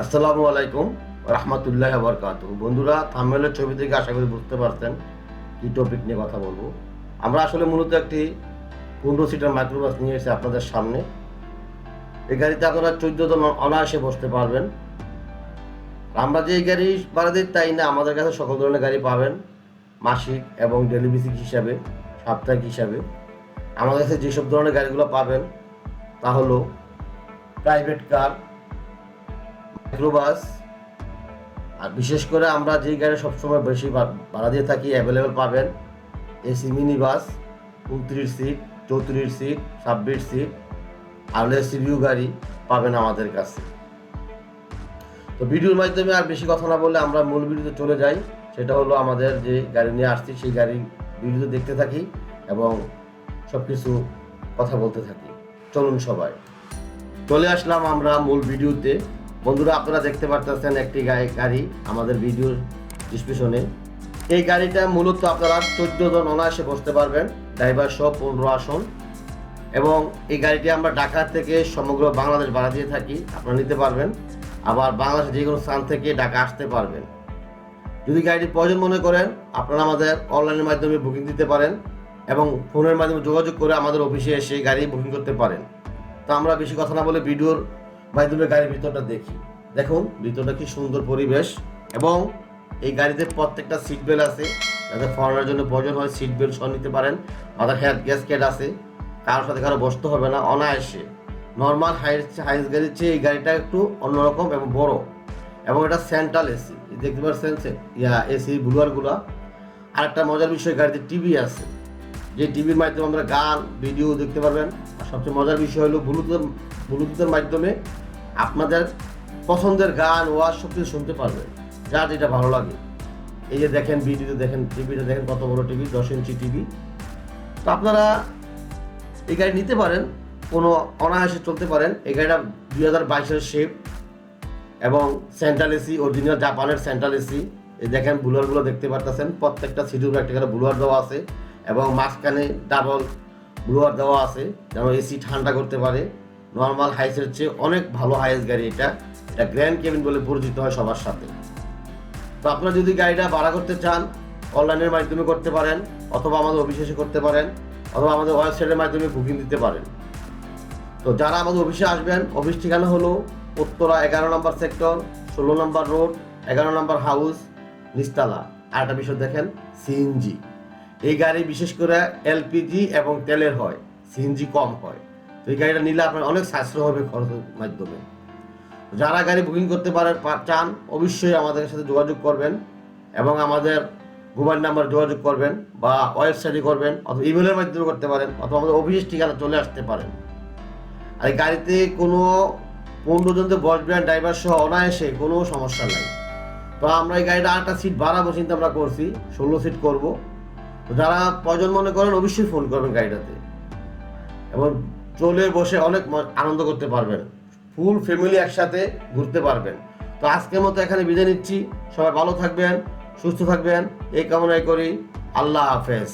আসসালামু আলাইকুম রহমতুল্লাহ বরকাত বন্ধুরা থাম্বেলের ছবি থেকে আশা করি বুঝতে পারছেন কি টপিক নিয়ে কথা বলব। আমরা আসলে মূলত একটি পনেরো সিটার মাইক্রোবাস নিয়ে এসে আপনাদের সামনে। এই গাড়িতে আপনারা চোদ্দ জন অনায়াসে বসতে পারবেন। আমরা যে গাড়ি ভাড়া দিই তাই না, আমাদের কাছে সকল ধরনের গাড়ি পাবেন। মাসিক এবং ডেলি বেসিক হিসাবে, সাপ্তাহিক হিসাবে। আমাদের কাছে যেসব ধরনের গাড়িগুলো পাবেন তা হলো প্রাইভেট কার মাইক্রোবাস আর বিশেষ করে আমরা যেই গাড়ি সবসময় বেশি ভাড়া দিয়ে থাকি অ্যাভেলেবেল পাবেন এসি মিনি বাস উনত্রিশ সিট চৌত্রিশ সিট ছাব্বিশ সিট আর সিভিউ গাড়ি পাবেন আমাদের কাছে। তো ভিডিওর মাধ্যমে আর বেশি কথা না বলে আমরা মূল ভিডিওতে চলে যাই। সেটা হলো আমাদের যে গাড়ি নিয়ে আসছি, সেই গাড়ির ভিডিও দেখতে থাকি এবং সব কিছু কথা বলতে থাকি। চলুন সবাই। চলে আসলাম আমরা মূল ভিডিওতে। বন্ধুরা, আপনারা দেখতে পারতেছেন একটি গাড়ি আমাদের ভিডিওর ডিসক্রিপশনে। এই গাড়িটা মূলত আপনারা চোদ্দ জন অনায়াসে বসতে পারবেন, ড্রাইভার সহ পনেরো আসন। এবং এই গাড়িটি আমরা ঢাকা থেকে সমগ্র বাংলাদেশ ভাড়া দিয়ে থাকি, আপনারা নিতে পারবেন। আবার বাংলাদেশের যে কোনো স্থান থেকে ঢাকা আসতে পারবেন। যদি গাড়িটি প্রয়োজন মনে করেন, আপনারা আমাদের অনলাইনের মাধ্যমে বুকিং দিতে পারেন এবং ফোনের মাধ্যমে যোগাযোগ করে আমাদের অফিসে এসে গাড়ি বুকিং করতে পারেন। তো আমরা বেশি কথা না বলে ভিডিওর মাধ্যমে গাড়ির ভিতরটা দেখি। দেখুন, ভিতরটা কি সুন্দর পরিবেশ এবং এই গাড়িতে প্রত্যেকটা সিট বেল্ট আছে। যাদের ফরেনার জন্য প্রয়োজন হয় সিট বেল্ট সহ নিতে পারেন। মাথার হেড গ্যাসকেট আছে। কারোর সাথে কারও বসতে হবে না, অনায়াসে। নর্মাল হাইস হাইস গাড়ির চেয়ে এই গাড়িটা একটু অন্যরকম এবং বড়। এবং এটা সেন্ট্রাল এসি দেখতে পাচ্ছেন ইয়া এসি ব্লুয়ারগুলো আর একটা মজার বিষয়, গাড়িতে টিভি আছে। যে টিভির মাধ্যমে আমরা গান ভিডিও দেখতে পারবেন। আর সবচেয়ে মজার বিষয় হলো ব্লুটুথের ব্লুটুথের মাধ্যমে আপনাদের পছন্দের গান, ওয়াজ সব কিছু শুনতে পারবেন। যা যেটা ভালো লাগে। এই যে দেখেন ভিডিওতে দেখেন, টিভিতে দেখেন কত বড় টিভি, দশ ইঞ্চি টিভি। তো আপনারা এই গাড়ি নিতে পারেন, কোনো অনায়াসে চলতে পারেন। এই গাড়িটা দুই হাজার বাইশের শেপ এবং সেন্ট্রাল এসি অরিজিনাল জাপানের সেন্ট্রাল এসি এই দেখেন বুলারগুলো দেখতে পারতেছেন। প্রত্যেকটা উপরে একটা করে বুলার দেওয়া আছে এবং মাঝখানে ডাবল ব্লুয়ার দেওয়া আছে, যেন এসি ঠান্ডা করতে পারে। নর্মাল হাইসের চেয়ে অনেক ভালো হাইস গাড়ি এটা। এটা গ্র্যান্ড কেবিন বলে পরিচিত হয় সবার সাথে। তো আপনারা যদি গাড়িটা ভাড়া করতে চান অনলাইনের মাধ্যমে করতে পারেন, অথবা আমাদের অফিসে করতে পারেন, অথবা আমাদের ওয়েবসাইটের মাধ্যমে বুকিং দিতে পারেন। তো যারা আমাদের অফিসে আসবেন অফিস ঠিকানা হলো উত্তরা এগারো নম্বর সেক্টর ষোলো নম্বর রোড এগারো নম্বর হাউস নিস্তালা। আর একটা বিষয় দেখেন সিএনজি এই গাড়ি বিশেষ করে এলপিজি এবং তেলের হয় সিএনজি কম হয়। তো এই গাড়িটা নিলে আপনার অনেক সাশ্রয় হবে খরচের মাধ্যমে। যারা গাড়ি বুকিং করতে পারেন চান, অবশ্যই আমাদের সাথে যোগাযোগ করবেন এবং আমাদের মোবাইল নাম্বার যোগাযোগ করবেন বা ওয়েবসাইটে করবেন অথবা ইমেলের মাধ্যমে করতে পারেন অথবা আমাদের অফিস ঠিকানা চলে আসতে পারেন। আর এই গাড়িতে কোনো পনেরো জনতে বসবেন ড্রাইভার সহ অনায়াসে কোনো সমস্যা নাই। তো আমরা এই গাড়িটা আটটা সিট বাড়াবো চিন্তা আমরা করছি, ষোলো সিট করব। তো যারা প্রয়োজন মনে করেন অবশ্যই ফোন করবেন গাড়িটাতে। এবং চলে বসে অনেক আনন্দ করতে পারবেন। ফুল ফ্যামিলি একসাথে ঘুরতে পারবেন। তো আজকের মতো এখানে বিদায় নিচ্ছি। সবাই ভালো থাকবেন, সুস্থ থাকবেন। এই কামনাই করি। আল্লাহ হাফেজ।